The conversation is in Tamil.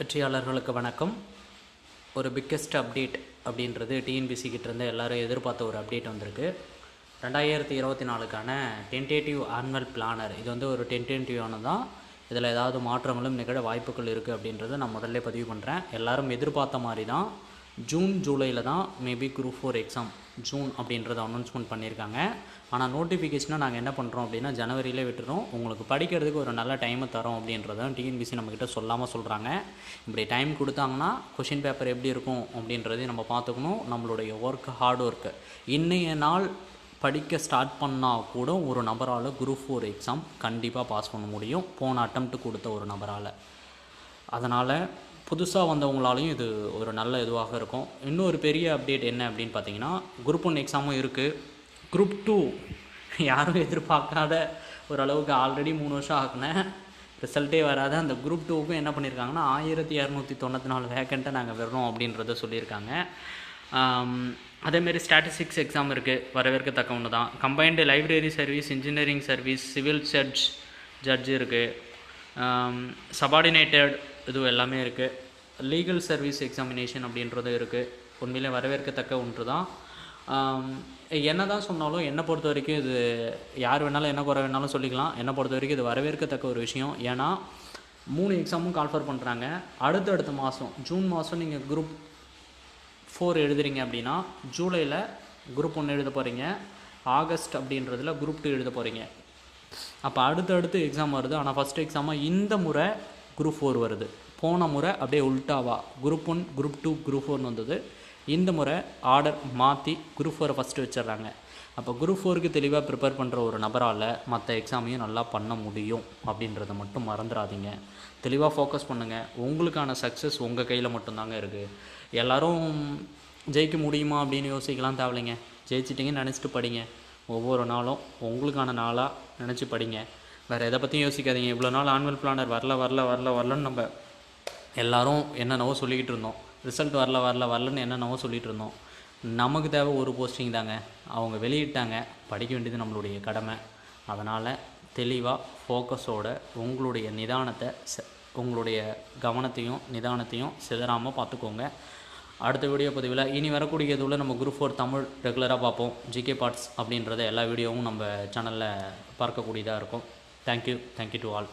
வெற்றியாளர்களுக்கு வணக்கம். ஒரு பிக்கெஸ்ட் அப்டேட் அப்படின்றது டிஎன்பிசி கிட்டேருந்து எல்லாரும் எதிர்பார்த்த ஒரு அப்டேட் வந்திருக்கு. ரெண்டாயிரத்தி இருபத்தி நாலுக்கான டென்டேட்டிவ் ஆனுவல் பிளானர் இது வந்து ஒரு டென்டேட்டிவான தான் இதில் ஏதாவது மாற்றங்களும் நிகழ வாய்ப்புகள் இருக்குது அப்படின்றத நான் முதல்ல பதிவு பண்ணுறேன் எல்லாரும் எதிர்பார்த்த மாதிரி தான் ஜூன் ஜூலையில் தான் maybe group four exam June அப்படின்றத அனௌன்ஸ்மெண்ட் பண்ணியிருக்காங்க. ஆனால் நோட்டிஃபிகேஷனை நாங்கள் என்ன பண்ணுறோம் அப்படின்னா ஜனவரியிலே விட்டுறோம். உங்களுக்கு படிக்கிறதுக்கு ஒரு நல்ல டைமை தரோம் அப்படின்றத டிஎன்பிசி நம்மக்கிட்ட சொல்லாமல் சொல்கிறாங்க இப்படி டைம் கொடுத்தாங்கன்னா கொஷின் பேப்பர் எப்படி இருக்கும் அப்படின்றதையும் நம்ம பார்த்துக்கணும். நம்மளுடைய ஒர்க் ஹார்ட் ஒர்க்கு இன்றைய நாள் படிக்க ஸ்டார்ட் பண்ணால் கூட ஒரு நபரால் குரூப் ஃபோர் எக்ஸாம் கண்டிப்பாக பாஸ் பண்ண முடியும். போன அட்டம்ப்ட் கொடுத்த ஒரு நபரால். அதனால் புதுசாக வந்தவங்களாலையும் இது ஒரு நல்ல இதுவாக இருக்கும். இன்னொரு பெரிய அப்டேட் என்ன அப்படின்னு பார்த்தீங்கன்னா குரூப் ஒன் எக்ஸாமும் இருக்குது குரூப் டூ யாரும் எதிர்பார்க்காத ஓரளவுக்கு ஆல்ரெடி மூணு வருஷம் ஆகினேன் ரிசல்ட்டே வராத அந்த குரூப் டூவுக்கும் என்ன பண்ணியிருக்காங்கன்னா ஆயிரத்தி இரநூத்தி தொண்ணூற்றி நாலு வேக்கண்ட்டை நாங்கள் வர்றோம் அப்படின்றத சொல்லியிருக்காங்க. அதேமாரி ஸ்டாட்டிஸ்டிக்ஸ் எக்ஸாம் இருக்குது வரவேற்கத்தக்க ஒன்று தான். Combined library service engineering service civil judge judge இருக்குது சபார்டினேட்டட் இது எல்லாமே இருக்குது லீகல் சர்வீஸ் எக்ஸாமினேஷன் அப்படின்றது இருக்குது உண்மையிலே வரவேற்கத்தக்க ஒன்று தான் என்ன தான் சொன்னாலும் என்னை பொறுத்த வரைக்கும் இது யார் வேணாலும் என்ன குறை வேணாலும் சொல்லிக்கலாம். என்னை பொறுத்த வரைக்கும் இது வரவேற்கத்தக்க ஒரு விஷயம். ஏன்னா மூணு எக்ஸாமும் கால்ஃபர் பண்ணுறாங்க அடுத்தடுத்த மாதம் ஜூன் மாதம் நீங்கள் குரூப் ஃபோர் எழுதுறீங்க அப்படின்னா ஜூலையில் குரூப் ஒன்று எழுத போகிறீங்க ஆகஸ்ட் அப்படின்றதுல குரூப் டூ எழுத போகிறீங்க அப்போ அடுத்தடுத்து எக்ஸாம் வருது. ஆனால் ஃபஸ்ட் எக்ஸாமாக இந்த முறை குரூப் ஃபோர் வருது. போன முறை அப்படியே உல்ட்டாவா group one group two group ஃபோர்னு வந்தது. இந்த முறை ஆர்டர் மாற்றி குரூப் ஃபோரை ஃபஸ்ட்டு வச்சிடுறாங்க. அப்போ குரூப் ஃபோருக்கு தெளிவாக ப்ரிப்பேர் பண்ணுற ஒரு நபரால் மற்ற எக்ஸாமையும் நல்லா பண்ண முடியும் அப்படின்றத மட்டும் மறந்துடாதீங்க. தெளிவாக ஃபோக்கஸ் பண்ணுங்கள் உங்களுக்கான சக்ஸஸ் உங்கள் கையில் மட்டும்தாங்க இருக்குது எல்லோரும் ஜெயிக்க முடியுமா அப்படின்னு யோசிக்கலாம் தேவையில்லைங்க. ஜெயிச்சிட்டிங்கன்னு நினச்சிட்டு படிங்க. ஒவ்வொரு நாளும் உங்களுக்கான நாளாக நினச்சி படிங்க. வேறு எதை பற்றியும் யோசிக்காதீங்க. இவ்வளோ நாள் ஆனுவல் பிளானர் வரல வரல வரல வரலன்னு நம்ம எல்லாரும் என்னென்னவோ சொல்லிக்கிட்டு இருந்தோம். ரிசல்ட் வரல வரல வரலன்னு என்னென்னவோ சொல்லிகிட்டு இருந்தோம். நமக்கு தேவை ஒரு போஸ்டிங் தாங்க. அவங்க வெளியிட்டாங்க. படிக்க வேண்டியது நம்மளுடைய கடமை. அதனால் தெளிவாக ஃபோக்கஸோட உங்களுடைய நிதானத்தை ச உங்களுடைய கவனத்தையும் நிதானத்தையும் சிதறாமல் பார்த்துக்கோங்க. அடுத்த வீடியோ பதிவில் இனி வரக்கூடிய இதுவில் நம்ம குரூப் ஃபோர் தமிழ் ரெகுலராக பார்ப்போம். ஜிகே பார்ட்ஸ் அப்படின்றத எல்லா வீடியோவும் நம்ம சேனலில் பார்க்கக்கூடியதாக இருக்கும். Thank you thank you to all